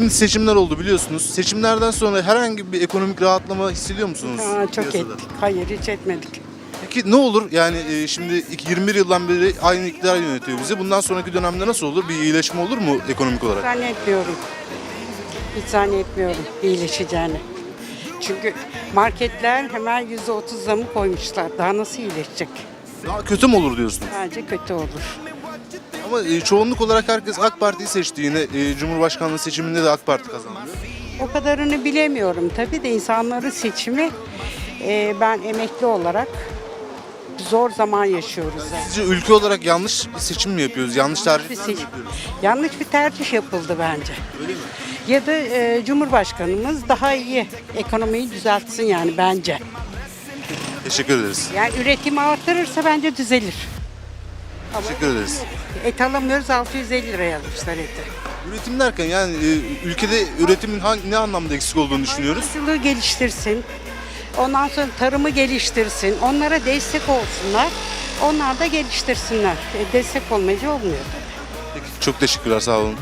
Şimdi seçimler oldu biliyorsunuz. Seçimlerden sonra herhangi bir ekonomik rahatlama hissediyor musunuz? Aa, çok piyasada? ettik. Hayır hiç etmedik. Peki ne olur? Yani e, şimdi iki- 21 yıldan beri aynı iktidar yönetiyor bizi. Bundan sonraki dönemde nasıl olur? Bir iyileşme olur mu ekonomik olarak? Zannetmiyorum. Hiç zannetmiyorum iyileşeceğini. Çünkü marketler hemen yüzde otuz zamı koymuşlar. Daha nasıl iyileşecek? Daha kötü mü olur diyorsunuz? Bence kötü olur. Ama e, çoğunluk olarak herkes AK Parti'yi seçti. Yine e, Cumhurbaşkanlığı seçiminde de AK Parti kazandı. O kadarını bilemiyorum. Tabii de insanların seçimi e, ben emekli olarak zor zaman yaşıyoruz. Yani. Sizce ülke olarak yanlış bir seçim mi yapıyoruz? Yanlış tercih mi seçim- yapıyoruz? Yanlış bir tercih yapıldı bence. Ya da e, Cumhurbaşkanımız daha iyi ekonomiyi düzeltsin yani bence. Teşekkür ederiz. Yani üretimi artırırsa bence düzelir. Teşekkür ederiz. Et alamıyoruz 650 liraya almışlar eti. Üretim derken yani e, ülkede üretimin hangi, ne anlamda eksik olduğunu düşünüyoruz? Hayvancılığı geliştirsin. Ondan sonra tarımı geliştirsin. Onlara destek olsunlar. Onlar da geliştirsinler. E, destek olmayınca olmuyor. Peki, çok teşekkürler sağ olun.